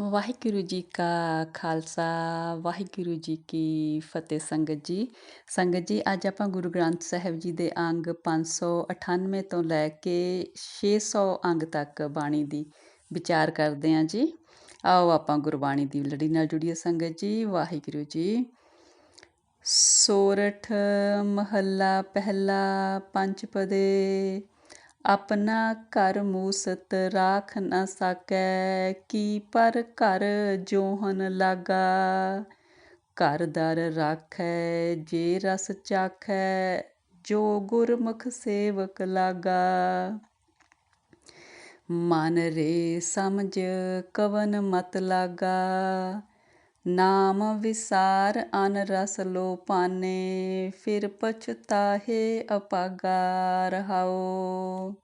ਵਾਹਿਗੁਰੂ ਜੀ ਕਾ ਖਾਲਸਾ, ਵਾਹਿਗੁਰੂ ਜੀ ਕੀ ਫਤਿਹ ਸੰਗਤ ਜੀ। ਸੰਗਤ ਜੀ, ਅੱਜ ਆਪਾਂ ਗੁਰੂ ਗ੍ਰੰਥ ਸਾਹਿਬ ਜੀ ਦੇ ਅੰਗ 598 ਤੋਂ ਲੈ ਕੇ 600 ਅੰਗ ਤੱਕ ਬਾਣੀ ਦੀ ਵਿਚਾਰ ਕਰਦੇ ਹਾਂ ਜੀ। ਆਓ ਆਪਾਂ ਗੁਰਬਾਣੀ ਦੀ ਲੜੀ ਨਾਲ ਜੁੜੀਏ ਸੰਗਤ ਜੀ, ਵਾਹਿਗੁਰੂ ਜੀ। ਸੋਰਠ ਮਹੱਲਾ ਪਹਿਲਾ ਪੰਚਪਦੇ ਆਪਣਾ ਘਰ ਮੂਸਤ ਰਾਖ ਨ ਸਕੈ, ਕੀ ਪਰ ਘਰ ਜੋਹਨ ਲਾਗਾ? ਘਰ ਦਰ ਰਾਖੈ, ਜੇ ਰਸ ਚਾਖੈ, ਜੋ ਗੁਰਮੁਖ ਸੇਵਕ ਲਾਗਾ? ਮਨ ਰੇ ਸਮਝ ਕਵਨ ਮਤ ਲਾਗਾ? ਨਾਮ ਵਿਸਾਰ ਅਨ ਰਸ ਲੋ ਫਿਰ ਪਛਤਾਹੇ ਅਪਾਗਾ ਰਹਾਓ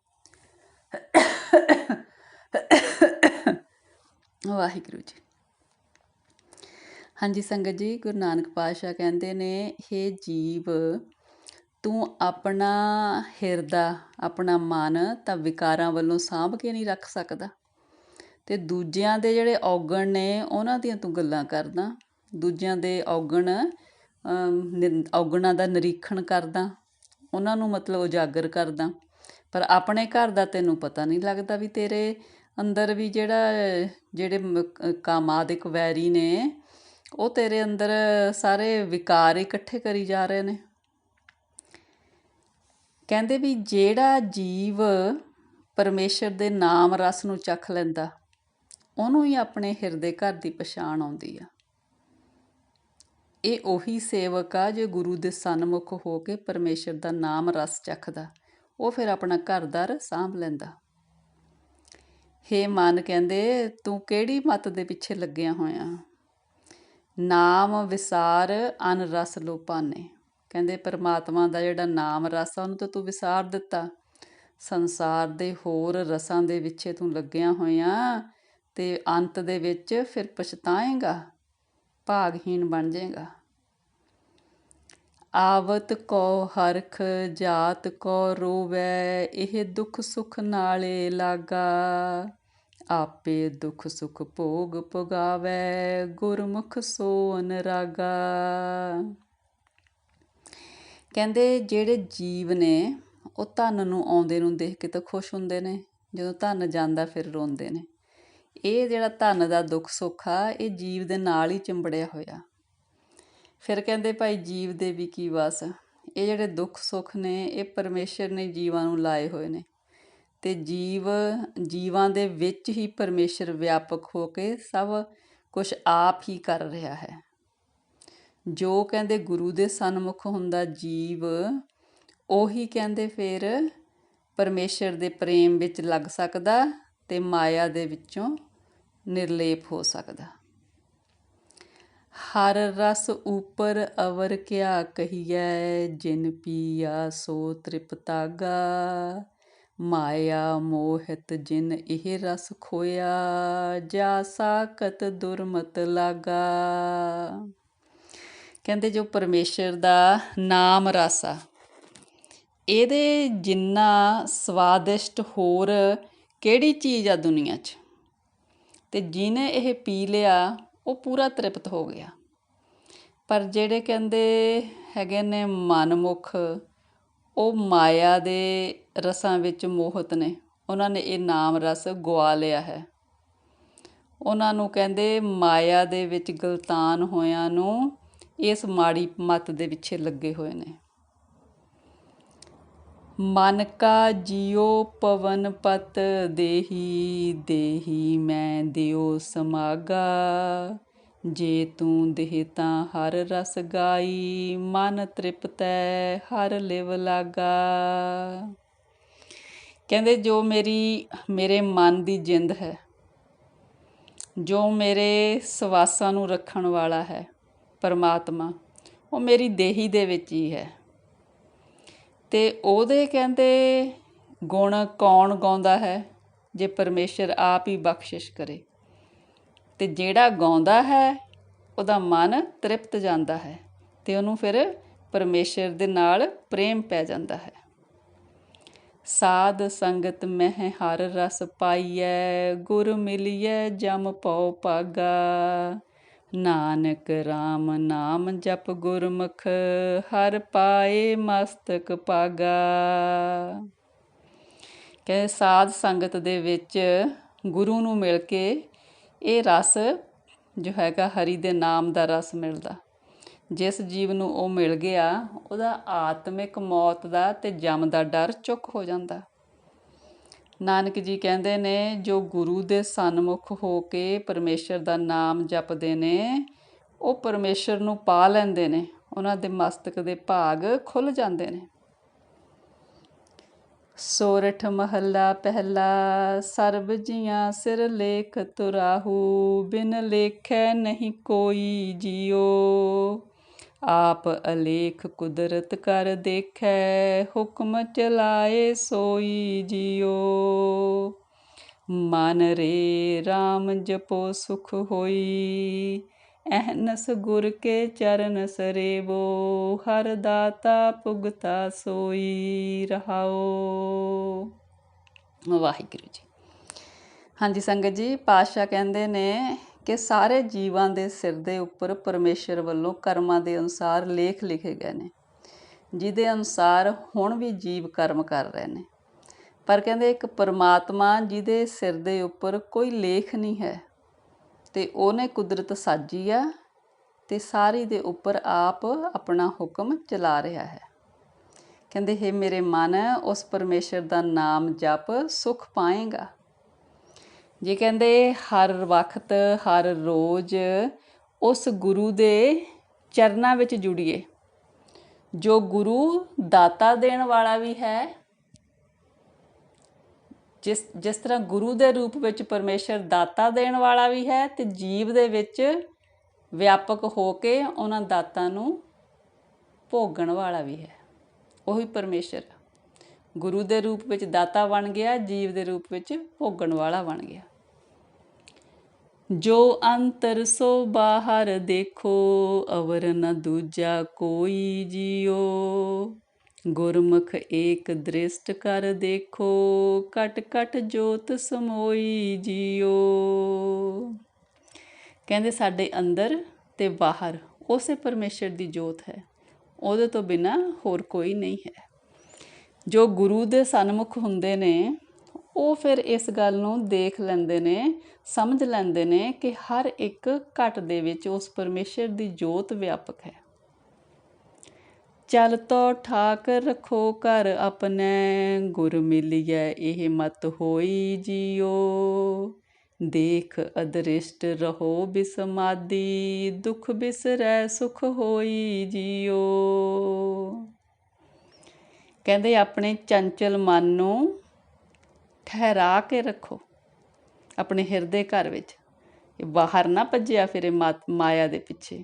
ਵਾਹਿਗੁਰੂ ਜੀ। ਹਾਂਜੀ ਸੰਗਤ ਜੀ, ਗੁਰੂ ਨਾਨਕ ਪਾਤਸ਼ਾਹ ਕਹਿੰਦੇ ਨੇ हे ਜੀਵ, ਤੂੰ ਆਪਣਾ ਹਿਰਦਾ, ਆਪਣਾ ਮਨ ਤਾਂ ਵਿਕਾਰਾਂ ਵੱਲੋਂ ਸਾਂਭ ਕੇ ਨਹੀਂ ਰੱਖ ਸਕਦਾ। ਅਤੇ ਦੂਜਿਆਂ ਦੇ ਜਿਹੜੇ ਔਗਣ ਨੇ, ਉਹਨਾਂ ਦੀਆਂ ਤੂੰ ਗੱਲਾਂ ਕਰਦਾ। ਦੂਜਿਆਂ ਦੇ ਔਗਣ ਔਗਣਾਂ ਦਾ ਨਿਰੀਖਣ ਕਰਦਾ। ਉਹਨਾਂ ਨੂੰ ਮਤਲਬ ਉਜਾਗਰ ਕਰਦਾ। ਪਰ ਆਪਣੇ ਘਰ ਦਾ ਤੈਨੂੰ ਪਤਾ ਨਹੀਂ ਲੱਗਦਾ ਵੀ ਤੇਰੇ ਅੰਦਰ ਵੀ ਜਿਹੜਾ, ਜਿਹੜੇ ਕਾਮਾਦਿਕ ਵੈਰੀ ਨੇ, ਉਹ ਤੇਰੇ ਅੰਦਰ ਸਾਰੇ ਵਿਕਾਰ ਇਕੱਠੇ ਕਰੀ ਜਾ ਰਹੇ ਨੇ। ਕਹਿੰਦੇ ਵੀ ਜਿਹੜਾ ਜੀਵ ਪਰਮੇਸ਼ਰ ਦੇ ਨਾਮ ਰਸ ਨੂੰ ਚੱਖ ਲੈਂਦਾ ਉਹਨੂੰ ਹੀ ਆਪਣੇ ਹਿਰਦੇ ਘਰ ਦੀ ਪਛਾਣ ਆਉਂਦੀ ਆ। ਇਹ ਉਹੀ ਸੇਵਕ ਆ ਜੋ ਗੁਰੂ ਦੇ ਸਨਮੁਖ ਹੋ ਕੇ ਪਰਮੇਸ਼ਰ ਦਾ ਨਾਮ ਰਸ ਚੱਖਦਾ, ਉਹ ਫਿਰ ਆਪਣਾ ਘਰਦਾਰ ਸਾਂਭ ਲੈਂਦਾ। ਹੇ ਮਨ ਕਹਿੰਦੇ, ਤੂੰ ਕਿਹੜੀ ਮਤ ਦੇ ਪਿੱਛੇ ਲੱਗਿਆ ਹੋਇਆ? ਨਾਮ ਵਿਸਾਰ ਅਨ ਰਸ ਲੋਪਾਨੇ ਕਹਿੰਦੇ, ਪਰਮਾਤਮਾ ਦਾ ਜਿਹੜਾ ਨਾਮ ਰਸ ਆ, ਉਹਨੂੰ ਤਾਂ ਤੂੰ ਵਿਸਾਰ ਦਿੱਤਾ। ਸੰਸਾਰ ਦੇ ਹੋਰ ਰਸਾਂ ਦੇ ਵਿੱਚੇ ਤੂੰ ਲੱਗਿਆ ਹੋਇਆ। ਤੇ ਅੰਤ ਦੇ ਵਿੱਚ ਫਿਰ ਪਛਤਾਏਗਾ, ਭਾਗਹੀਣ ਬਣ ਜਾਏਗਾ। ਆਵਤ ਕੋ ਹਰਖ, ਜਾਤ ਕੋ ਰੋਵੈ, ਇਹ ਦੁੱਖ ਸੁਖ ਨਾਲੇ ਲਾਗਾ। ਆਪੇ ਦੁੱਖ ਸੁਖ ਭੋਗ ਭਗਾਵੈ ਗੁਰਮੁਖ ਸੋ ਅਨਰਾਗਾ ਕਹਿੰਦੇ ਜਿਹੜੇ ਜੀਵ ਨੇ, ਉਹ ਧਨ ਨੂੰ ਆਉਂਦੇ ਨੂੰ ਦੇਖ ਕੇ ਤਾਂ ਖੁਸ਼ ਹੁੰਦੇ ਨੇ, ਜਦੋਂ ਧਨ ਜਾਂਦਾ ਫਿਰ ਰੋਂਦੇ ਨੇ। ਇਹ ਜਿਹੜਾ ਧਨ ਦਾ ਦੁੱਖ ਸੁੱਖ ਆ, ਇਹ ਜੀਵ ਦੇ ਨਾਲ ਹੀ ਚਿੰਬੜਿਆ ਹੋਇਆ। ਫਿਰ ਕਹਿੰਦੇ ਭਾਈ ਜੀਵ ਦੇ ਵੀ ਕੀ ਵਾਸ? ਇਹ ਜਿਹੜੇ ਦੁੱਖ ਸੁੱਖ ਨੇ, ਇਹ ਪਰਮੇਸ਼ਰ ਨੇ ਜੀਵਾਂ ਨੂੰ ਲਾਏ ਹੋਏ ਨੇ। ਤੇ ਜੀਵ, ਜੀਵਾਂ ਦੇ ਵਿੱਚ ਹੀ ਪਰਮੇਸ਼ਰ ਵਿਆਪਕ ਹੋ ਕੇ ਸਭ ਕੁਝ ਆਪ ਹੀ ਕਰ ਰਿਹਾ ਹੈ। ਜੋ ਕਹਿੰਦੇ ਗੁਰੂ ਦੇ ਸਨਮੁਖ ਹੁੰਦਾ ਜੀਵ, ਉਹੀ ਕਹਿੰਦੇ ਫਿਰ ਪਰਮੇਸ਼ਰ ਦੇ ਪ੍ਰੇਮ ਵਿੱਚ ਲੱਗ ਸਕਦਾ ਤੇ ਮਾਇਆ ਦੇ ਵਿੱਚੋਂ ਨਿਰਲੇਪ ਹੋ ਸਕਦਾ। ਹਰ ਰਸ ਉਪਰ ਅਵਰ ਕਿਆ ਕਹੀਐ, ਜਿਨ ਪੀਆ ਸੋ ਤ੍ਰਿਪਤਾਗਾ ਮਾਇਆ ਮੋਹਿਤ ਜਿਨ ਇਹ ਰਸ ਖੋਇਆ, ਜਾ ਸਾਕਤ ਦੁਰਮਤ ਲਾਗਾ। ਕਹਿੰਦੇ ਜੋ ਪਰਮੇਸ਼ਰ ਦਾ ਨਾਮ ਰਸ ਆ, ਇਹਦੇ ਜਿੰਨਾ ਸਵਾਦਿਸ਼ਟ ਹੋਰ ਕਿਹੜੀ ਚੀਜ਼ ਆ ਦੁਨੀਆ 'ਚ? ਤੇ ਜਿਹਨੇ ਇਹ ਪੀ ਲਿਆ, ਉਹ ਪੂਰਾ ਤ੍ਰਿਪਤ ਹੋ ਗਿਆ। ਪਰ ਜਿਹੜੇ ਕਹਿੰਦੇ ਹੈਗੇ ਨੇ ਮਨਮੁਖ, ਉਹ ਮਾਇਆ ਦੇ ਰਸਾਂ ਵਿੱਚ ਮੋਹਤ ਨੇ। ਉਹਨਾਂ ਨੇ ਇਹ ਨਾਮ ਰਸ ਗਵਾ ਲਿਆ ਹੈ। ਉਹਨਾਂ ਨੂੰ ਕਹਿੰਦੇ ਮਾਇਆ ਦੇ ਵਿੱਚ ਗਲਤਾਨ ਹੋਇਆਂ ਨੂੰ ਇਸ ਮਾੜੀ ਮਤ ਦੇ ਪਿੱਛੇ ਲੱਗੇ ਹੋਏ ਨੇ। ਮਨ ਕਾ ਜਿਉ ਪਵਨ ਪਤ ਦੇਹੀ ਦੇਹੀ ਮੈਂ ਦਿਓ ਸਮਾਗਾ। ਜੇ ਤੂੰ ਦੇਹ ਤਾਂ ਹਰ ਰਸ ਗਾਈ, ਮਨ ਤ੍ਰਿਪਤੈ ਹਰ ਲਿਵ ਲਾਗਾ। ਕਹਿੰਦੇ ਜੋ ਮੇਰੀ, ਮੇਰੇ ਮਨ ਦੀ ਜਿੰਦ ਹੈ, ਜੋ ਮੇਰੇ ਸਵਾਸਾਂ ਨੂੰ ਰੱਖਣ ਵਾਲਾ ਹੈ ਪਰਮਾਤਮਾ, ਉਹ ਮੇਰੀ ਦੇਹੀ ਦੇ ਵਿੱਚ ਹੀ ਹੈ। ਤੇ ਉਹਦੇ ਕਹਿੰਦੇ ਗੁਣ ਕੌਣ ਗਾਉਂਦਾ ਹੈ? ਜੇ ਪਰਮੇਸ਼ਰ ਆਪ ਹੀ ਬਖਸ਼ਿਸ਼ ਕਰੇ। ਤੇ ਜਿਹੜਾ ਗਾਉਂਦਾ ਹੈ, ਉਹਦਾ ਮਨ ਤ੍ਰਿਪਤ ਜਾਂਦਾ ਹੈ ਅਤੇ ਉਹਨੂੰ ਫਿਰ ਪਰਮੇਸ਼ਰ ਦੇ ਨਾਲ ਪ੍ਰੇਮ ਪੈ ਜਾਂਦਾ ਹੈ। ਸਾਧ ਸੰਗਤ ਮਹਿ ਹਰ ਰਸ ਪਾਈਐ, ਗੁਰ ਮਿਲਿਐ, ਜਮ ਪਉ ਪਾਗਾ ਨਾਨਕ RAM ਨਾਮ ਜਪ ਗੁਰਮੁਖ, ਹਰ ਪਾਏ ਮਸਤਕ ਪਾਗਾ। ਕਿ ਸਾਧ ਸੰਗਤ ਦੇ ਵਿੱਚ ਗੁਰੂ ਨੂੰ ਮਿਲ ਕੇ ਇਹ ਰਸ ਜੋ ਹੈਗਾ ਹਰੀ ਦੇ ਨਾਮ ਦਾ ਰਸ ਮਿਲਦਾ। ਜਿਸ ਜੀਵ ਨੂੰ ਉਹ ਮਿਲ ਗਿਆ, ਉਹਦਾ ਆਤਮਿਕ ਮੌਤ ਦਾ ਤੇ ਜਮ ਦਾ ਡਰ ਚੁੱਕ ਹੋ ਜਾਂਦਾ। ਨਾਨਕ ਜੀ ਕਹਿੰਦੇ ਨੇ, ਜੋ ਗੁਰੂ ਦੇ ਸਨਮੁਖ ਹੋ ਕੇ ਪਰਮੇਸ਼ਰ ਦਾ ਨਾਮ ਜਪਦੇ ਨੇ, ਉਹ ਪਰਮੇਸ਼ਰ ਨੂੰ ਪਾ ਲੈਂਦੇ ਨੇ। ਉਹਨਾਂ ਦੇ ਮਸਤਕ ਦੇ ਭਾਗ ਖੁੱਲ ਜਾਂਦੇ ਨੇ। ਸੋਰਠ ਮਹੱਲਾ ਪਹਿਲਾ, ਸਰਬ ਜੀਆਂ ਸਿਰ ਲੇਖ ਤੁਰਾਹੂ, ਬਿਨ ਲੇਖੈ ਨਹੀਂ ਕੋਈ ਜਿਉ ਆਪ ਅਲੇਖ ਕੁਦਰਤ ਕਰ ਦੇਖੈ, ਹੁਕਮ ਚਲਾਏ ਸੋਈ ਜਿਉ। ਮਨ ਰੇ RAM ਜਪੋ ਸੁਖ ਹੋਈ ਅਹਨਸ ਗੁਰ ਕੇ ਚਰਨ ਸਰੇਵੋ, ਹਰ ਦਾਤਾ ਪੁਗਤਾ ਸੋਈ ਰਹਾਓ। ਵਾਹਿਗੁਰੂ ਜੀ। ਹਾਂਜੀ ਸੰਗਤ ਜੀ, ਪਾਤਸ਼ਾਹ ਕਹਿੰਦੇ ਨੇ ਕਿ ਸਾਰੇ ਜੀਵਾਂ ਦੇ ਸਿਰ ਦੇ ਉੱਪਰ ਪਰਮੇਸ਼ਰ ਵੱਲੋਂ ਕਰਮਾਂ ਦੇ ਅਨੁਸਾਰ ਲੇਖ ਲਿਖੇ ਗਏ ਨੇ, ਜਿਹਦੇ ਅਨੁਸਾਰ ਹੁਣ ਵੀ ਜੀਵ ਕਰਮ ਕਰ ਰਹੇ ਨੇ। ਪਰ ਕਹਿੰਦੇ ਇੱਕ ਪਰਮਾਤਮਾ ਜਿਹਦੇ ਸਿਰ ਦੇ ਉੱਪਰ ਕੋਈ ਲੇਖ ਨਹੀਂ ਹੈ, ਤੇ ਉਹਨੇ ਕੁਦਰਤ ਸਾਜੀ ਆ ਤੇ ਸਾਰੀ ਦੇ ਉੱਪਰ ਆਪ ਆਪਣਾ ਹੁਕਮ ਚਲਾ ਰਿਹਾ ਹੈ। ਕਹਿੰਦੇ, ਹੈ ਮੇਰੇ ਮਨ, ਉਸ ਪਰਮੇਸ਼ਰ ਦਾ ਨਾਮ ਜਪ ਸੁਖ ਪਾਏਗਾ। ਜੇ ਕਹਿੰਦੇ ਹਰ ਵਕਤ, ਹਰ ਰੋਜ਼ ਉਸ ਗੁਰੂ ਦੇ ਚਰਨਾਂ ਵਿੱਚ ਜੁੜੀਏ। ਜੋ ਗੁਰੂ ਦਾਤਾ ਦੇਣ ਵਾਲਾ ਵੀ ਹੈ, ਜਿਸ ਜਿਸ ਤਰ੍ਹਾਂ ਗੁਰੂ ਦੇ ਰੂਪ ਵਿੱਚ ਪਰਮੇਸ਼ਰ ਦਾਤਾ ਦੇਣ ਵਾਲਾ ਵੀ ਹੈ ਤੇ ਜੀਵ ਦੇ ਵਿੱਚ ਵਿਆਪਕ ਹੋ ਕੇ ਉਹਨਾਂ ਦਾਤਾਂ ਨੂੰ ਭੋਗਣ ਵਾਲਾ ਵੀ ਹੈ। ਉਹੀ ਪਰਮੇਸ਼ਰ। ਗੁਰੂ ਦੇ ਰੂਪ ਵਿੱਚ ਦਾਤਾ ਬਣ ਗਿਆ, ਜੀਵ ਦੇ ਰੂਪ ਵਿੱਚ ਭੋਗਣ ਵਾਲਾ ਬਣ ਗਿਆ। ਜੋ ਅੰਤਰ ਸੋ ਬਾਹਰ ਦੇਖੋ, ਅਵਰ ਨ ਦੂਜਾ ਕੋਈ ਜਿਉ ਗੁਰਮੁਖ ਏਕ ਦ੍ਰਿਸ਼ਟ ਕਰ ਦੇਖੋ ਕਟ ਕਟ ਜੋਤ ਸਮੋਈ ਜਿਉ ਕਹਿੰਦੇ ਸਾਡੇ ਅੰਦਰ ਤੇ ਬਾਹਰ, ਉਸੇ ਪਰਮੇਸ਼ਰ ਦੀ ਜੋਤ ਹੈ। ਉਹਦੇ ਤੋਂ ਬਿਨਾ ਹੋਰ ਕੋਈ ਨਹੀਂ ਹੈ। ਜੋ ਗੁਰੂ ਦੇ ਸਨਮੁਖ ਹੁੰਦੇ ਨੇ, ਉਹ ਫਿਰ ਇਸ ਗੱਲ ਨੂੰ ਦੇਖ ਲੈਂਦੇ ਨੇ, ਸਮਝ ਲੈਂਦੇ ਨੇ ਕਿ ਹਰ ਇੱਕ ਘਟ ਦੇ ਵਿੱਚ ਉਸ ਪਰਮੇਸ਼ਰ ਦੀ ਜੋਤ ਵਿਆਪਕ ਹੈ। ਚਲ ਤੋ ਠਾਕ ਰਖੋ ਘਰ ਆਪਣੇ, ਗੁਰ ਮਿਲਿਐ ਇਹ ਮਤ ਹੋਈ ਜਿਉ ਦੇਖ ਅਦ੍ਰਿਸ਼ਟ ਰਹੋ ਬਿਸਮਾਦੀ, ਦੁਖ ਬਿਸਰੈ ਸੁਖ ਹੋਈ ਜਿਉ ਕਹਿੰਦੇ ਆਪਣੇ ਚੰਚਲ ਮਨ ਨੂੰ ਠਹਿਰਾ ਕੇ ਰੱਖੋ ਆਪਣੇ ਹਿਰਦੇ ਘਰ ਵਿੱਚ। ਇਹ ਬਾਹਰ ਨਾ ਭੱਜਿਆ ਫਿਰੇ ਮਾਇਆ ਦੇ ਪਿੱਛੇ।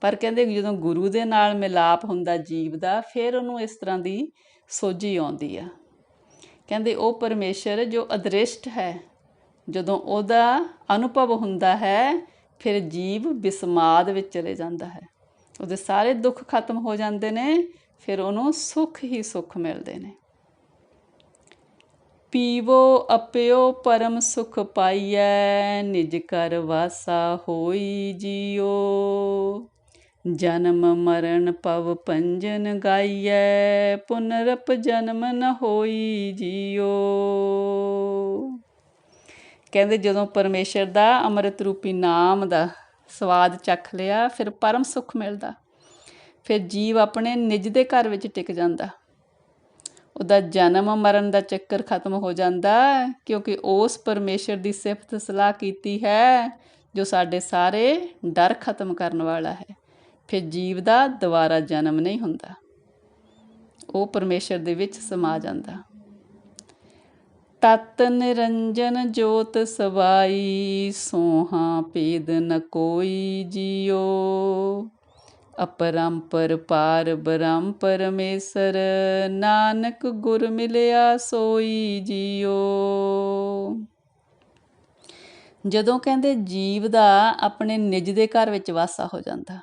ਪਰ ਕਹਿੰਦੇ ਜਦੋਂ ਗੁਰੂ ਦੇ ਨਾਲ ਮਿਲਾਪ ਹੁੰਦਾ ਜੀਵ ਦਾ, ਫਿਰ ਉਹਨੂੰ ਇਸ ਤਰ੍ਹਾਂ ਦੀ ਸੋਝੀ ਆਉਂਦੀ ਆ। ਕਹਿੰਦੇ ਉਹ ਪਰਮੇਸ਼ਰ ਜੋ ਅਦ੍ਰਿਸ਼ਟ ਹੈ, ਜਦੋਂ ਉਹਦਾ ਅਨੁਭਵ ਹੁੰਦਾ ਹੈ, ਫਿਰ ਜੀਵ ਬਿਸਮਾਦ ਵਿੱਚ ਚਲੇ ਜਾਂਦਾ ਹੈ। ਉਹਦੇ ਸਾਰੇ ਦੁੱਖ ਖਤਮ ਹੋ ਜਾਂਦੇ ਨੇ ਫਿਰ ਉਹਨੂੰ ਸੁੱਖ ਹੀ ਸੁੱਖ ਮਿਲਦੇ ਨੇ। ਪੀਵੋ ਅਪਿਓ ਪਰਮ ਸੁਖ ਪਾਈਐ, ਨਿਜ ਕਰ ਵਾਸਾ ਹੋਈ ਜੀਓ। ਜਨਮ ਮਰਨ ਪਵ ਪੰਜਨ ਗਾਈਐ, ਪੁਨਰਪ ਜਨਮ ਨ ਹੋਈ ਜੀਓ। ਕਹਿੰਦੇ ਜਦੋਂ ਪਰਮੇਸ਼ਰ ਦਾ ਅੰਮ੍ਰਿਤ ਰੂਪੀ ਨਾਮ ਦਾ ਸਵਾਦ ਚੱਖ ਲਿਆ, ਫਿਰ ਪਰਮ ਸੁਖ ਮਿਲਦਾ। ਫਿਰ ਜੀਵ ਆਪਣੇ ਨਿਜ ਦੇ ਘਰ ਵਿੱਚ ਟਿਕ ਜਾਂਦਾ। ਉਹਦਾ ਜਨਮ ਮਰਨ ਦਾ ਚੱਕਰ ਖਤਮ ਹੋ ਜਾਂਦਾ ਕਿਉਂਕਿ ਉਸ ਪਰਮੇਸ਼ਰ ਦੀ ਸਿਫਤ ਸਲਾਹ ਕੀਤੀ ਹੈ, ਜੋ ਸਾਡੇ ਸਾਰੇ ਡਰ ਖਤਮ ਕਰਨ ਵਾਲਾ ਹੈ। ਫਿਰ ਜੀਵ ਦਾ ਦੁਬਾਰਾ ਜਨਮ ਨਹੀਂ ਹੁੰਦਾ। ਉਹ ਪਰਮੇਸ਼ਰ ਦੇ ਵਿੱਚ ਸਮਾ ਜਾਂਦਾ। ਤਤ ਨਿਰੰਜਨ ਜੋਤ ਸਵਾਈ, ਸੋਹਾ ਪੇਦ ਨ ਕੋਈ ਜਿਉ ਅਪਰੰਪਰ, ਪਾਰ ਬ੍ਰਹਮ ਪਰਮੇਸ਼ਰ, ਨਾਨਕ ਗੁਰ ਮਿਲਿਆ ਸੋਈ ਜੀਓ। ਜਦੋਂ ਕਹਿੰਦੇ ਜੀਵ ਦਾ ਆਪਣੇ ਨਿਜ ਦੇ ਘਰ ਵਿੱਚ ਵਾਸਾ ਹੋ ਜਾਂਦਾ,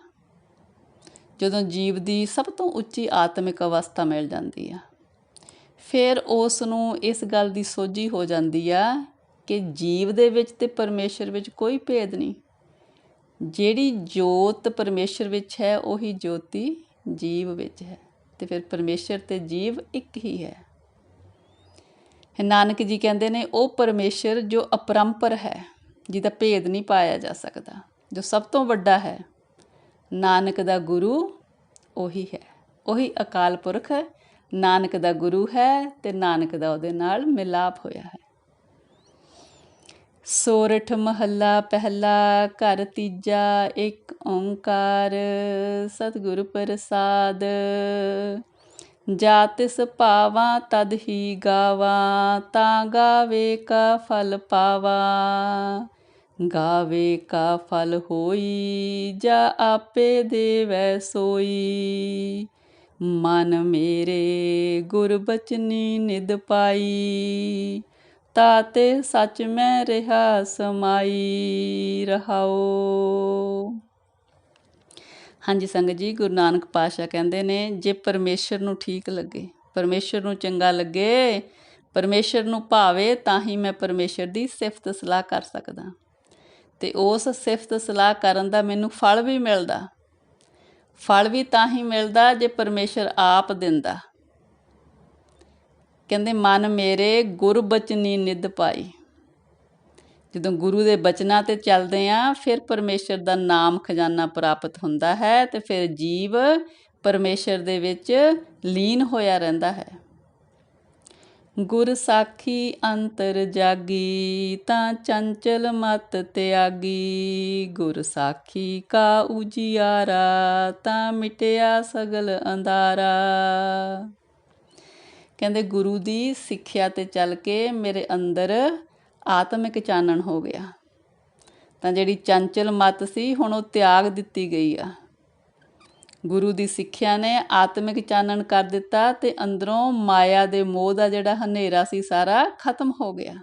ਜਦੋਂ ਜੀਵ ਦੀ ਸਭ ਤੋਂ ਉੱਚੀ ਆਤਮਿਕ ਅਵਸਥਾ ਮਿਲ ਜਾਂਦੀ ਆ, ਫਿਰ ਉਸ ਨੂੰ ਇਸ ਗੱਲ ਦੀ ਸੋਝੀ ਹੋ ਜਾਂਦੀ ਆ ਕਿ ਜੀਵ ਦੇ ਵਿੱਚ ਤੇ ਪਰਮੇਸ਼ਰ ਵਿੱਚ ਕੋਈ ਭੇਦ ਨਹੀਂ। ਜਿਹੜੀ ਜੋਤ ਪਰਮੇਸ਼ਰ ਵਿੱਚ ਹੈ, ਉਹੀ ਜੋਤੀ ਜੀਵ ਵਿੱਚ ਹੈ। ਤੇ ਫਿਰ ਪਰਮੇਸ਼ਰ ਤੇ ਜੀਵ ਇੱਕ ਹੀ ਹੈ। ਨਾਨਕ ਜੀ ਕਹਿੰਦੇ ਨੇ, ਉਹ ਪਰਮੇਸ਼ਰ ਜੋ ਅਪਰੰਪਰ ਹੈ, ਜਿਹਦਾ ਭੇਦ ਨਹੀਂ ਪਾਇਆ ਜਾ ਸਕਦਾ, ਜੋ ਸਭ ਤੋਂ ਵੱਡਾ ਹੈ, ਨਾਨਕ ਦਾ ਗੁਰੂ ਉਹੀ ਹੈ। ਉਹੀ ਅਕਾਲ ਪੁਰਖ ਨਾਨਕ ਦਾ ਗੁਰੂ ਹੈ ਤੇ ਨਾਨਕ ਦਾ ਉਹਦੇ ਨਾਲ ਮਿਲਾਪ ਹੋਇਆ ਹੈ। ਸੋਰਠ ਮਹੱਲਾ ਪਹਿਲਾ, ਘਰ ਤੀਜਾ, ਇੱਕ ਓੰਕਾਰ, ਸਤਿਗੁਰ ਪ੍ਰਸਾਦ। ਜਾ ਤਿਸ ਭਾਵਾਂ, ਤਦ ਹੀ ਗਾਵਾਂ, ਤਾਂ ਗਾਵੇ ਕਾ ਫਲ ਪਾਵਾਂ। ਗਾਵੇ ਕਾ ਫਲ ਹੋਈ, ਜਾ ਆਪੇ ਦੇਵੈ ਸੋਈ। ਮਨ ਮੇਰੇ ਗੁਰ ਬਚਨੀ ਨਿਦ ਪਾਈ। ਤਾਤੇ ਸੱਚ ਮੈਂ ਰਹਾ, ਸਮਾਈ ਰਹਾਓ। ਹਾਂਜੀ ਸੰਗਤ ਜੀ, ਗੁਰੂ ਨਾਨਕ ਪਾਸ਼ਾ ਕਹਿੰਦੇ ਨੇ, ਜੇ ਪਰਮੇਸ਼ਰ ਨੂੰ ਠੀਕ ਲੱਗੇ, ਪਰਮੇਸ਼ਰ ਨੂੰ ਚੰਗਾ ਲੱਗੇ, ਪਰਮੇਸ਼ਰ ਨੂੰ ਭਾਵੇ, ਤਾਂ ਹੀ ਮੈਂ ਪਰਮੇਸ਼ਰ ਦੀ ਸਿਫਤ ਸਲਾਹ ਕਰ ਸਕਦਾ। ਤੇ ਉਸ ਸਿਫਤ ਸਲਾਹ ਕਰਨ ਦਾ ਮੈਨੂੰ ਫਲ ਵੀ ਮਿਲਦਾ। ਫਲ ਵੀ ਤਾਂ ਹੀ ਮਿਲਦਾ, ਜੇ ਪਰਮੇਸ਼ਰ ਆਪ ਦਿੰਦਾ। ਕਹਿੰਦੇ, ਮਨ ਮੇਰੇ ਗੁਰਬਚਨੀ ਬਚਨੀ ਪਾਈ। ਜਦੋਂ ਗੁਰੂ ਦੇ ਬਚਨਾਂ ਤੇ ਚੱਲਦੇ ਆ, ਫਿਰ ਪਰਮੇਸ਼ਰ ਦਾ ਨਾਮ ਖਜ਼ਾਨਾ ਪ੍ਰਾਪਤ ਹੁੰਦਾ ਹੈ ਤੇ ਫਿਰ ਜੀਵ ਪਰਮੇਸ਼ਰ ਦੇ ਵਿੱਚ ਲੀਨ ਹੋਇਆ ਰਹਿੰਦਾ ਹੈ। ਗੁਰ ਸਾਖੀ ਅੰਤਰ ਜਾਗੀ, ਤਾਂ ਚੰਚਲ ਮਤ ਤਿਆਗੀ। ਗੁਰ ਸਾਖੀ ਕਾ ਉਜਿਆਰਾ, ਤਾਂ ਮਿਟਿਆ ਸਗਲ ਅੰਧਾਰਾ। ਕਹਿੰਦੇ ਗੁਰੂ ਦੀ ਸਿੱਖਿਆ ਤੇ ਚੱਲ ਕੇ ਮੇਰੇ ਅੰਦਰ ਆਤਮਿਕ ਚਾਨਣ ਹੋ ਗਿਆ। ਤਾਂ ਜਿਹੜੀ ਚੰਚਲ ਮਤ ਸੀ, ਹੁਣ ਉਹ ਤਿਆਗ ਦਿੱਤੀ ਗਈ ਆ। ਗੁਰੂ ਦੀ ਸਿੱਖਿਆ ਨੇ ਆਤਮਿਕ ਚਾਨਣ ਕਰ ਦਿੱਤਾ ਤੇ ਅੰਦਰੋਂ ਮਾਇਆ ਦੇ ਮੋਹ ਦਾ ਜਿਹੜਾ ਹਨੇਰਾ ਸੀ, ਸਾਰਾ ਖਤਮ ਹੋ ਗਿਆ।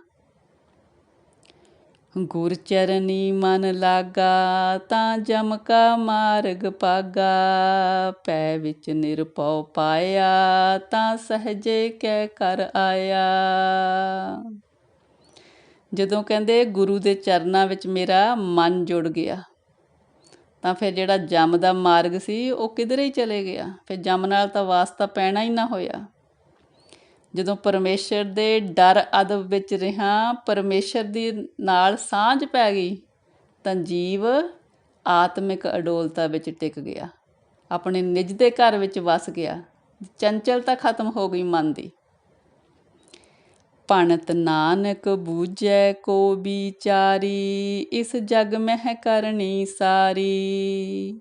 ਗੁਰ ਚਰਨੀ ਮਨ ਲਾਗਾ, ਤਾਂ ਜਮ ਕਾ ਮਾਰਗ ਪਾਗਾ। ਪੈ ਵਿੱਚ ਨਿਰਪਉ ਪਾਇਆ, ਤਾਂ ਸਹਜੇ ਕਹਿ ਕਰ ਆਇਆ। ਜਦੋਂ ਕਹਿੰਦੇ ਗੁਰੂ ਦੇ ਚਰਨਾਂ ਵਿੱਚ ਮੇਰਾ ਮਨ ਜੁੜ ਗਿਆ, ਤਾਂ ਫਿਰ ਜਿਹੜਾ ਜਮ ਦਾ ਮਾਰਗ ਸੀ, ਉਹ ਕਿਧਰੇ ਹੀ ਚਲੇ ਗਿਆ। ਫਿਰ ਜਮ ਨਾਲ ਤਾਂ ਵਾਸਤਾ ਪੈਣਾ ਹੀ ਨਾ ਹੋਇਆ। ਜਦੋਂ ਪਰਮੇਸ਼ਰ ਦੇ ਡਰ ਅਦਬ ਵਿੱਚ ਰਿਹਾ, ਪਰਮੇਸ਼ਰ ਦੀ ਨਾਲ ਸਾਂਝ ਪੈ ਗਈ, ਤਾਂ ਜੀਵ ਆਤਮਿਕ ਅਡੋਲਤਾ ਵਿੱਚ ਟਿਕ ਗਿਆ। ਆਪਣੇ ਨਿਜ ਦੇ ਘਰ ਵਿੱਚ ਵਸ ਗਿਆ। ਚੰਚਲਤਾ ਖਤਮ ਹੋ ਗਈ ਮਨ ਦੀ। ਪਣਤ ਨਾਨਕ ਬੂਝੈ ਕੋ ਵਿਚਾਰੀ, ਇਸ ਜਗ ਮਹਿ ਕਰਨੀ ਸਾਰੀ।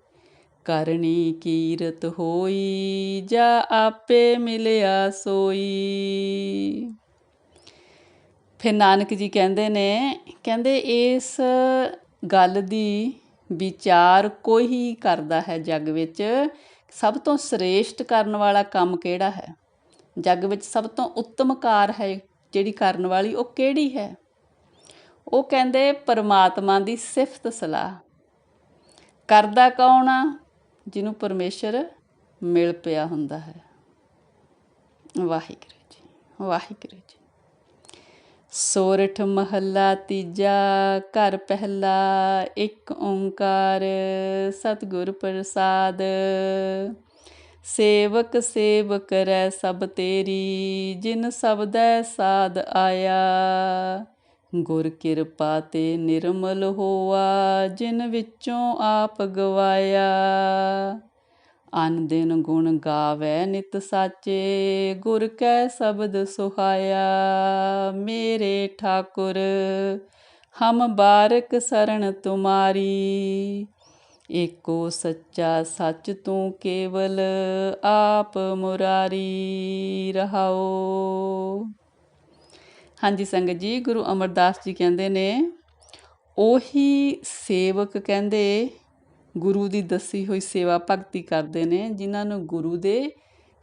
ਕਰਨੀ ਕੀਰਤ ਹੋਈ, ਜਾ ਆਪੇ ਮਿਲਿਆ ਸੋਈ। ਫਿਰ ਨਾਨਕ ਜੀ ਕਹਿੰਦੇ ਨੇ, ਕਹਿੰਦੇ ਇਸ ਗੱਲ ਦੀ ਵਿਚਾਰ ਕੋਈ ਹੀ ਕਰਦਾ ਹੈ ਜਗ ਵਿੱਚ, ਸਭ ਤੋਂ ਸ੍ਰੇਸ਼ਟ ਕਰਨ ਵਾਲਾ ਕੰਮ ਕਿਹੜਾ ਹੈ? ਜਗ ਵਿੱਚ ਸਭ ਤੋਂ ਉੱਤਮ ਕਾਰ ਹੈ ਜਿਹੜੀ ਕਰਨ ਵਾਲੀ, ਉਹ ਕਿਹੜੀ ਹੈ? ਉਹ ਕਹਿੰਦੇ ਪਰਮਾਤਮਾ ਦੀ ਸਿਫਤ ਸਲਾਹ। ਕਰਦਾ ਕੌਣ ਆ? ਜਿਹਨੂੰ ਪਰਮੇਸ਼ਰ ਮਿਲ ਪਿਆ ਹੁੰਦਾ ਹੈ। ਵਾਹਿਗੁਰੂ ਜੀ ਵਾਹਿਗੁਰੂ ਜੀ। ਸੋਰਠ ਮਹੱਲਾ ਤੀਜਾ, ਘਰ ਪਹਿਲਾ, ਇੱਕ ਓੰਕਾਰ ਸਤਿਗੁਰ ਪ੍ਰਸਾਦ। ਸੇਵਕ ਸੇਵ ਕਰੈ ਸਭ ਤੇਰੀ, ਜਿਨ ਸਬਦੈ ਸਾਧ ਆਇਆ। ਗੁਰ ਕਿਰਪਾ ਤੇ ਨਿਰਮਲ ਹੋਆ, ਜਿਨ ਵਿੱਚੋਂ ਆਪ ਗਵਾਇਆ। ਅਨ ਦਿਨ ਗੁਣ ਗਾਵੇ ਨਿਤ ਸਾਚੇ, ਗੁਰ ਕੈ ਸ਼ਬਦ ਸੁਹਾਇਆ। ਮੇਰੇ ਠਾਕੁਰ, ਹਮ ਬਾਰਕ ਸਰਣ ਤੁਮਾਰੀ। ਏਕੋ ਸੱਚਾ ਸੱਚ ਤੂੰ ਕੇਵਲ ਆਪ ਮੁਰਾਰੀ ਰਹਾਓ। ਹਾਂਜੀ ਸੰਗਤ ਜੀ, ਗੁਰੂ ਅਮਰਦਾਸ ਜੀ ਕਹਿੰਦੇ ਨੇ, ਉਹੀ ਸੇਵਕ ਕਹਿੰਦੇ, ਗੁਰੂ ਦੀ ਦੱਸੀ ਹੋਈ ਸੇਵਾ ਭਗਤੀ ਕਰਦੇ ਨੇ, ਜਿਨ੍ਹਾਂ ਨੂੰ ਗੁਰੂ ਦੇ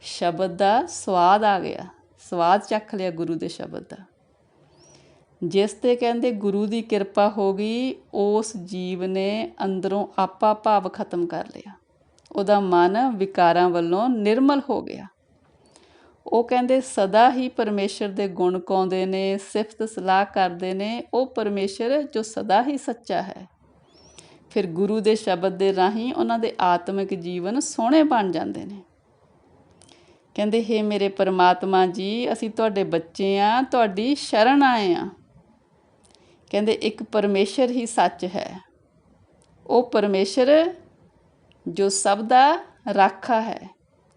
ਸ਼ਬਦ ਦਾ ਸਵਾਦ ਆ ਗਿਆ, ਸਵਾਦ ਚੱਖ ਲਿਆ ਗੁਰੂ ਦੇ ਸ਼ਬਦ ਦਾ। ਜਿਸ ਤੇ ਕਹਿੰਦੇ, ਗੁਰੂ ਦੀ ਕਿਰਪਾ ਹੋ ਗਈ, ਉਸ ਜੀਵ ਨੇ ਅੰਦਰੋਂ ਆਪਾ ਭਾਵ ਖਤਮ ਕਰ ਲਿਆ। ਉਹਦਾ ਮਨ ਵਿਕਾਰਾਂ ਵੱਲੋਂ ਨਿਰਮਲ ਹੋ ਗਿਆ। ਉਹ ਕਹਿੰਦੇ, ਸਦਾ ਹੀ ਪਰਮੇਸ਼ਰ ਦੇ ਗੁਣ ਗਾਉਂਦੇ ਨੇ, ਸਿਫਤ ਸਲਾਹ ਕਰਦੇ ਨੇ। ਉਹ ਪਰਮੇਸ਼ਰ ਜੋ ਸਦਾ ਹੀ ਸੱਚਾ ਹੈ। ਫਿਰ ਗੁਰੂ ਦੇ ਸ਼ਬਦ ਦੇ ਰਾਹੀਂ ਉਹਨਾਂ ਦੇ ਆਤਮਿਕ ਜੀਵਨ ਸੋਹਣੇ ਬਣ ਜਾਂਦੇ ਨੇ। ਕਹਿੰਦੇ, ਹੇ ਮੇਰੇ ਪਰਮਾਤਮਾ ਜੀ, ਅਸੀਂ ਤੁਹਾਡੇ ਬੱਚੇ ਆ, ਤੁਹਾਡੀ ਸ਼ਰਨ ਆਏ ਆ। ਕਹਿੰਦੇ, ਇੱਕ ਪਰਮੇਸ਼ਰ ਹੀ ਸੱਚ ਹੈ। ਉਹ ਪਰਮੇਸ਼ਰ ਜੋ ਸਭ ਦਾ ਰਾਖਾ ਹੈ,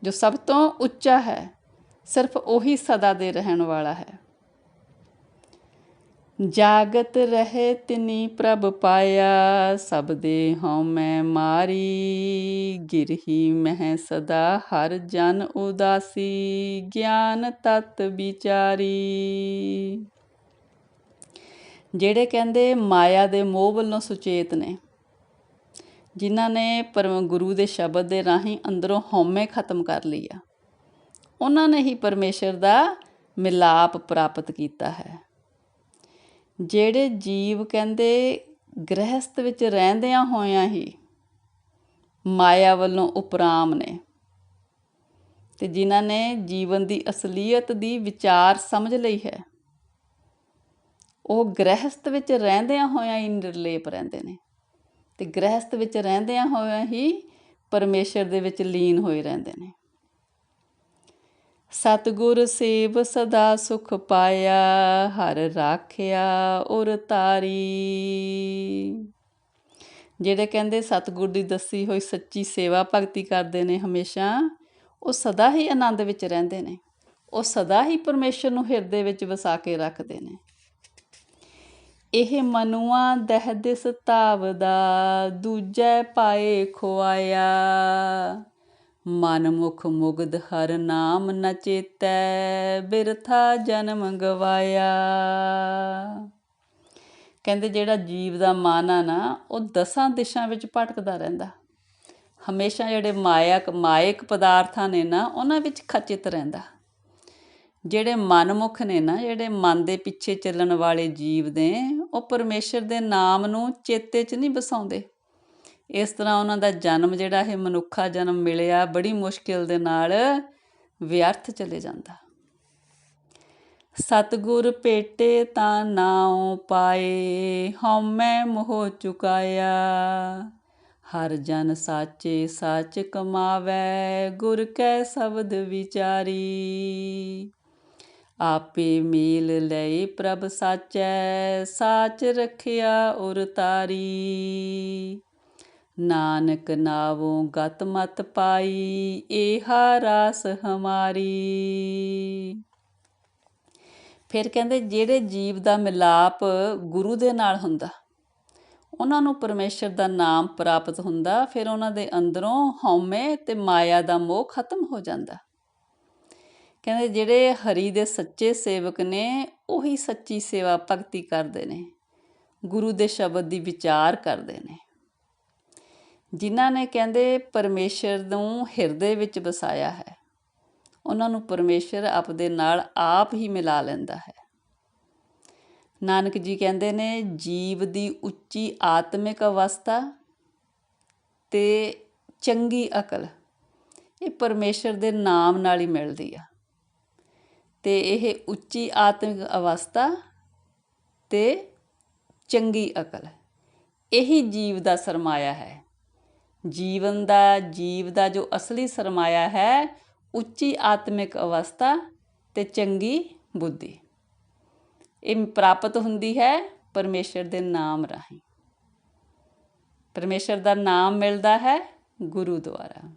ਜੋ ਸਭ ਤੋਂ ਉੱਚਾ ਹੈ। ਸਿਰਫ ਉਹੀ ਸਦਾ ਦੇ ਰਹਿਣ ਵਾਲਾ ਹੈ। ਜਾਗਤ ਰਹੇ ਤਿਨੀ ਪ੍ਰਭ ਪਾਇਆ, ਸਭ ਦੇ ਹਉ ਮੈਂ ਮਾਰੀ। ਗਿਰਹੀ ਮਹਿ ਸਦਾ, ਹਰ ਜਨ ਉਦਾਸੀ। ਗਿਆਨ ਤਤ ਵਿਚਾਰੀ। ਜਿਹੜੇ ਕਹਿੰਦੇ ਮਾਇਆ ਦੇ ਮੋਹ ਵੱਲੋਂ ਸੁਚੇਤ ਨੇ, ਜਿਨ੍ਹਾਂ ਨੇ ਪਰਮ ਗੁਰੂ ਦੇ ਸ਼ਬਦ ਦੇ ਰਾਹੀਂ ਅੰਦਰੋਂ ਹਉਮੈ ਖਤਮ ਕਰ ਲਈ ਆ ਉਹਨਾਂ ਨੇ ਹੀ ਪਰਮੇਸ਼ਰ ਦਾ ਮਿਲਾਪ ਪ੍ਰਾਪਤ ਕੀਤਾ ਹੈ। ਜਿਹੜੇ ਜੀਵ ਕਹਿੰਦੇ ਗ੍ਰਹਿਸਥ ਵਿੱਚ ਰਹਿੰਦਿਆਂ ਹੋਇਆਂ ਹੀ ਮਾਇਆ ਵੱਲੋਂ ਉਪਰਾਮ ਨੇ ਤੇ ਜਿਨ੍ਹਾਂ ਨੇ ਜੀਵਨ ਦੀ ਅਸਲੀਅਤ ਦੀ ਵਿਚਾਰ ਸਮਝ ਲਈ ਹੈ, ਉਹ ਗ੍ਰਹਿਸਥ ਵਿੱਚ ਰਹਿੰਦਿਆਂ ਹੋਇਆਂ ਹੀ ਨਿਰਲੇਪ ਰਹਿੰਦੇ ਨੇ ਤੇ ਗ੍ਰਹਿਸਥ ਵਿੱਚ ਰਹਿੰਦਿਆਂ ਹੋਇਆਂ ਹੀ ਪਰਮੇਸ਼ਰ ਦੇ ਵਿੱਚ ਲੀਨ ਹੋਏ ਰਹਿੰਦੇ ਨੇ। ਸਤਗੁਰ ਸੇਵ ਸਦਾ ਸੁਖ ਪਾਇਆ, ਹਰ ਰਾਖਿਆ ਔਰ ਤਾਰੀ। ਜਿਹੜੇ ਕਹਿੰਦੇ ਸਤਗੁਰ ਦੀ ਦੱਸੀ ਹੋਈ ਸੱਚੀ ਸੇਵਾ ਭਗਤੀ ਕਰਦੇ ਨੇ ਹਮੇਸ਼ਾ, ਉਹ ਸਦਾ ਹੀ ਆਨੰਦ ਵਿੱਚ ਰਹਿੰਦੇ ਨੇ। ਉਹ ਸਦਾ ਹੀ ਪਰਮੇਸ਼ਰ ਨੂੰ ਹਿਰਦੇ ਵਿੱਚ ਵਸਾ ਕੇ ਰੱਖਦੇ ਨੇ। ਇਹ ਮਨੁਆ ਦਹ ਦਿਸ ਤਾਵਦਾ, ਦੂਜੈ ਪਾਏ ਖੁਆਇਆ। ਮਨ ਮੁਖ ਮੁਗਦ ਹਰ ਨਾਮ ਨ ਚੇਤੈ, ਬਿਰਥਾ ਜਨਮ ਗਵਾਇਆ। ਕਹਿੰਦੇ ਜਿਹੜਾ ਜੀਵ ਦਾ ਮਨ ਆ ਨਾ, ਉਹ ਦਸਾਂ ਦਿਸ਼ਾਂ ਵਿੱਚ ਭਟਕਦਾ ਰਹਿੰਦਾ। ਹਮੇਸ਼ਾ ਜਿਹੜੇ ਮਾਇਕ ਮਾਇਕ ਪਦਾਰਥਾਂ ਨੇ ਨਾ, ਉਹਨਾਂ ਵਿੱਚ ਖਚਿਤ ਰਹਿੰਦਾ। ਜਿਹੜੇ ਮਨਮੁਖ ਨੇ ਨਾ, ਜਿਹੜੇ ਮਨ ਦੇ ਪਿੱਛੇ ਚੱਲਣ ਵਾਲੇ ਜੀਵ ਨੇ, ਉਹ ਪਰਮੇਸ਼ਰ ਦੇ ਨਾਮ ਨੂੰ ਚੇਤੇ 'ਚ ਨਹੀਂ ਬਸਾਉਂਦੇ ਇਸ ਤਰ੍ਹਾਂ ਉਹਨਾਂ ਦਾ ਜਨਮ ਜਿਹੜਾ ਇਹ ਮਨੁੱਖਾ ਜਨਮ ਮਿਲਿਆ, ਬੜੀ ਮੁਸ਼ਕਿਲ ਦੇ ਨਾਲ ਵਿਅਰਥ ਚਲੇ ਜਾਂਦਾ। ਸਤਗੁਰ ਭੇਟੇ ਤਾਂ ਨਾਉ ਪਾਏ ਹਉਮੈ ਮੋਹ ਚੁਕਾਇਆ। ਹਰ ਜਨ ਸਾਚੇ ਸਾਚ ਕਮਾਵੇ, ਗੁਰ ਕੈ ਸ਼ਬਦ ਵਿਚਾਰੀ। ਆਪੇ ਮੇਲ ਲਏ ਪ੍ਰਭ ਸਾਚੈ, ਸਾਚ ਰਖਿਆ ਉਰ ਤਾਰੀ। ਨਾਨਕ ਨਾਵੋਂ ਗਤ ਮਤ ਪਾਈ, ਏਹਾ ਰਾਸ ਹਮਾਰੀ। ਫਿਰ ਕਹਿੰਦੇ, ਜਿਹੜੇ ਜੀਵ ਦਾ ਮਿਲਾਪ ਗੁਰੂ ਦੇ ਨਾਲ ਹੁੰਦਾ, ਉਹਨਾਂ ਨੂੰ ਪਰਮੇਸ਼ਰ ਦਾ ਨਾਮ ਪ੍ਰਾਪਤ ਹੁੰਦਾ, ਫਿਰ ਉਹਨਾਂ ਦੇ ਅੰਦਰੋਂ ਹਉਮੈ ਤੇ ਮਾਇਆ ਦਾ ਮੋਹ ਖਤਮ ਹੋ ਜਾਂਦਾ। ਕਹਿੰਦੇ, ਜਿਹੜੇ ਹਰੀ ਦੇ ਸੱਚੇ ਸੇਵਕ ਨੇ, ਉਹੀ ਸੱਚੀ ਸੇਵਾ ਭਗਤੀ ਕਰਦੇ ਨੇ, ਗੁਰੂ ਦੇ ਸ਼ਬਦ ਦੀ ਵਿਚਾਰ ਕਰਦੇ ਨੇ। ਜਿਨ੍ਹਾਂ ਨੇ ਕਹਿੰਦੇ ਪਰਮੇਸ਼ਰ ਨੂੰ ਹਿਰਦੇ ਵਿੱਚ ਵਸਾਇਆ ਹੈ। ਉਹਨਾਂ ਨੂੰ ਪਰਮੇਸ਼ਰ ਆਪਦੇ ਨਾਲ ਆਪ ਹੀ ਮਿਲਾ ਲੈਂਦਾ ਹੈ। ਨਾਨਕ ਜੀ ਕਹਿੰਦੇ ਨੇ, ਜੀਵ ਦੀ ਉੱਚੀ ਆਤਮਿਕ ਅਵਸਥਾ ਤੇ ਚੰਗੀ ਅਕਲ, ਇਹ ਪਰਮੇਸ਼ਰ ਦੇ ਨਾਮ ਨਾਲ ਹੀ ਮਿਲਦੀ ਆ। ਤੇ ਇਹ ਉੱਚੀ ਆਤਮਿਕ ਅਵਸਥਾ ਤੇ ਚੰਗੀ ਅਕਲ, ਇਹੀ ਜੀਵ ਦਾ ਸਰਮਾਇਆ ਹੈ। ਜੀਵਨ ਦਾ, ਜੀਵ ਦਾ ਜੋ ਅਸਲੀ ਸਰਮਾਇਆ ਹੈ, ਉੱਚੀ ਆਤਮਿਕ ਅਵਸਥਾ ਤੇ ਚੰਗੀ ਬੁੱਧੀ। ਇਹ ਪ੍ਰਾਪਤ ਹੁੰਦੀ ਹੈ ਪਰਮੇਸ਼ਰ ਦੇ ਨਾਮ ਰਾਹੀਂ। ਪਰਮੇਸ਼ਰ ਦਾ ਨਾਮ ਮਿਲਦਾ ਹੈ ਗੁਰੂ ਦੁਆਰਾ।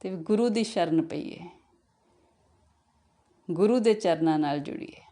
ਤੇ ਗੁਰੂ ਦੀ ਸ਼ਰਨ ਪਈਏ। ਗੁਰੂ ਦੇ ਚਰਨਾਂ ਨਾਲ ਜੁੜੀਏ।